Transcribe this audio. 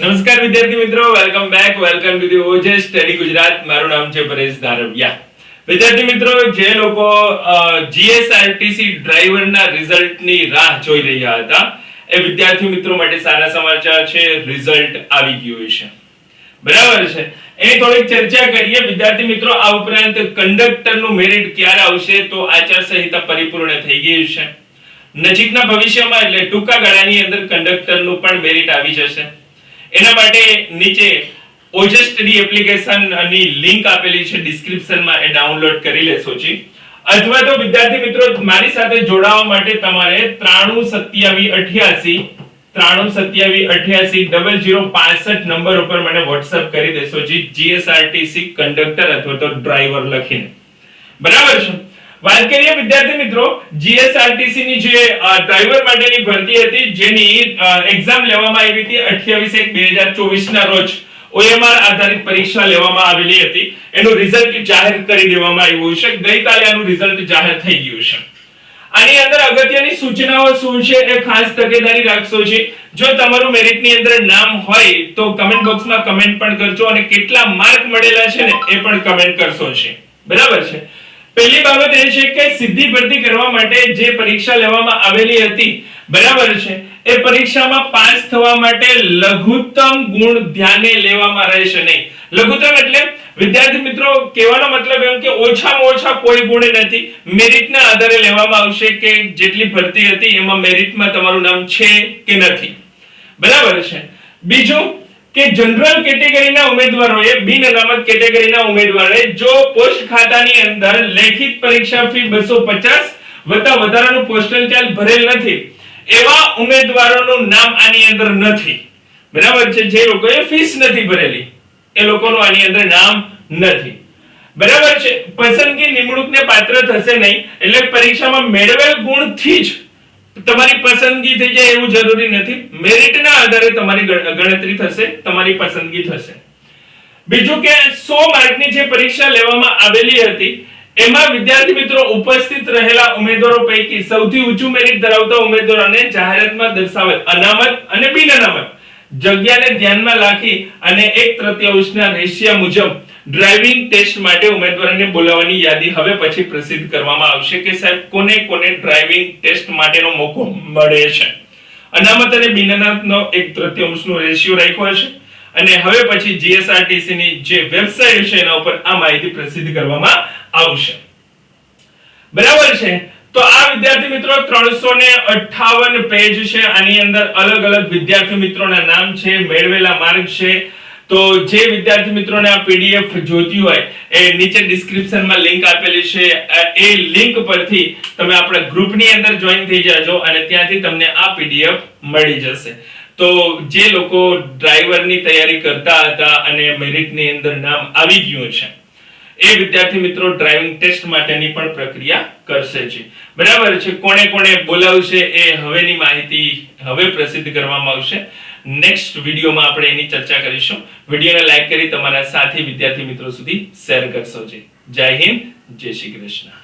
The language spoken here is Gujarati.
નમસ્કાર વિદ્યાર્થી મિત્રો welcome back welcome to the OJ study Gujarat મારું નામ છે પરેશ ધારવિયા. વિદ્યાર્થી મિત્રો, જે લોકો જીએસઆરટીસી ડ્રાઈવરના રિઝલ્ટની રાહ જોઈ રહ્યા હતા, એ વિદ્યાર્થી મિત્રો માટે સારા સમાચાર છે રિઝલ્ટ આવી ગયું છે. બરાબર છે? એની થોડીક ચર્ચા કરીએ. વિદ્યાર્થી મિત્રો, આ ઉપરાંત કંડક્ટરનું મેરિટ ક્યારે આવશે તો આચાર સંહિતા પરિપૂર્ણ થઈ ગયું છે. નજીકના ભવિષ્યમાં એટલે ટૂંકા ગાળાની અંદર કંડક્ટરનું પણ મેરિટ આવી જશે. એના માટે નીચે ઓજસ સ્ટડી એપ્લિકેશનની લિંક આપેલી છે, ડિસ્ક્રિપ્શનમાં એ ડાઉનલોડ કરી લેશો જી. અથવા તો વિદ્યાર્થી મિત્રો, મારી સાથે જોડાવા માટે તમારે ત્રાણું સત્યાવી અઠ્યાસી, ત્રાણું સત્યાવી અઠ્યાસી, ડબલ જીરો પાસઠ નંબર ઉપર મને વોટ્સઅપ કરી દેશો જી જીએસઆરટીસી કંડક્ટર અથવા તો ડ્રાઈવર લખીને. બરાબર છે? વાત કરીએ વિદ્યાર્થી મિત્રો જીએસઆરટીસી ની જે ડ્રાઈવર માટેની ભરતી હતી, જેની એક્ઝામ લેવામાં આવી હતી 28 એક 2024 ના રોજ. ઓએમઆર આધારિત પરીક્ષા લેવામાં આવેલી હતી. એનું રિઝલ્ટ જાહેર કરી દેવામાં આવ્યું છે. ગઈકાલે આનું રિઝલ્ટ જાહેર થઈ ગયું છે. આની અંદર અગત્યની સૂચનાઓ શું છે એ ખાસ તકેદારી રાખશો છે જો તમારું મેરિટની અંદર નામ હોય, તો કમેન્ટ બોક્સમાં કમેન્ટ પણ કરજો અને કેટલા માર્ક મળેલા છે ને એ પણ કમેન્ટ કરશો છે બરાબર છે? પહેલી બાબત એ છે કે સિદ્ધિ ભરતી કરવા માટે જે પરીક્ષા લેવામાં આવેલી હતી, બરાબર છે? એ પરીક્ષામાં પાસ થવા માટે લઘુત્તમ ગુણ ધ્યાને લેવામાં રહેશે નહીં. લઘુત્તમ એટલે, વિદ્યાર્થી મિત્રો, કહેવાનો મતલબ એમ કે ઓછામાં ઓછા કોઈ ગુણ નથી. મેરિટના આધારે લેવામાં આવશે કે જેટલી ભરતી હતી, એમાં મેરિટમાં તમારું નામ છે કે નથી. બરાબર છે? બીજું કે જનરલ કેટેગરીના ઉમેદવારોએ, બિન અનામત કેટેગરીના ઉમેદવારોએ જો પોસ્ટ ખાતાની અંદર લેખિત પરીક્ષા ફી 250 વત્તા વધારાનું પોસ્ટલ ચાર્જ ભરેલ નથી, એવા ઉમેદવારોનું નામ આની અંદર નથી. બરાબર છે? જે લોકોએ ફીસ નથી ભરેલી, એ લોકોનું આની અંદર નામ નથી. બરાબર છે? પસંદગી નિમણૂકને પાત્ર થશે નહીં, એટલે પરીક્ષામાં મેળવેલ ગુણથી જ તમારી પસંદગી થઈ જાય એવું જરૂરી નથી. મેરિટના આધારે તમારી ગણતરી થશે, તમારી પસંદગી થશે. બીજું કે 100 માર્કની જે પરીક્ષા લેવામાં આવેલી હતી, એમાં વિદ્યાર્થી મિત્રો ઉપસ્થિત રહેલા ઉમેદવારો પૈકી સૌથી ઊંચું મેરિટ ધરાવતા ઉમેદવારોને જાહેરાતમાં દર્શાવેલ અનામત અને બિન અનામત જગ્યાને ધ્યાનમાં રાખી અને એક તૃતીયાંશના રેશિયા મુજબ ડ્રાઇવિંગ ટેસ્ટ માટે ઉમેદવારોને બોલાવવાની યાદી હવે પછી પ્રસિદ્ધ કરવામાં આવશે કે સાહેબ, કોને કોને ડ્રાઇવિંગ ટેસ્ટ માટેનો મોકો મળે છે? અનામત અને બિન એક તૃતીયાંશનો રેશિયો રાખ્યો છે અને હવે પછી જીએસઆરટીસી ની જે વેબસાઇટ છે એના ઉપર આ માહિતી પ્રસિદ્ધ કરવામાં આવશે. બરાબર છે? તો આ વિદ્યાર્થી મિત્રો ત્રણસો ને અઠાવન પેજ છે. આની અંદર અલગ અલગ વિદ્યાર્થી મિત્રોના નામ છે, મેળવેલા માર્ક છે તો જે વિદ્યાર્થી મિત્રોને આ પીડીએફ જોતી હોય, એ નીચે ડિસ્ક્રિપ્શનમાં લિંક આપેલી છે. એ લિંક પરથી તમે આપણા ગ્રુપની અંદર જોઈન થઈ જાજો અને ત્યાંથી તમને આ પીડીએફ મળી જશે. તો જે લોકો ડ્રાઈવરની તૈયારી કરતા હતા અને મેરિટની અંદર નામ આવી ગયું છે. એ વિદ્યાર્થી મિત્રો ડ્રાઇવિંગ ટેસ્ટ માટેની પણ પ્રક્રિયા કરશે છે. બરાબર છે. કોણે કોણે બોલાવશે એ હવેની માહિતી હવે પ્રસિદ્ધ કરવામાં આવશે. નેક્સ્ટ વિડીયોમાં આપણે એની ચર્ચા કરીશું. વિડીયોને લાઈક કરી તમારા સાથી વિદ્યાર્થી મિત્રો સુધી શેર કરશો જય હિન્દ. જય શ્રી કૃષ્ણ.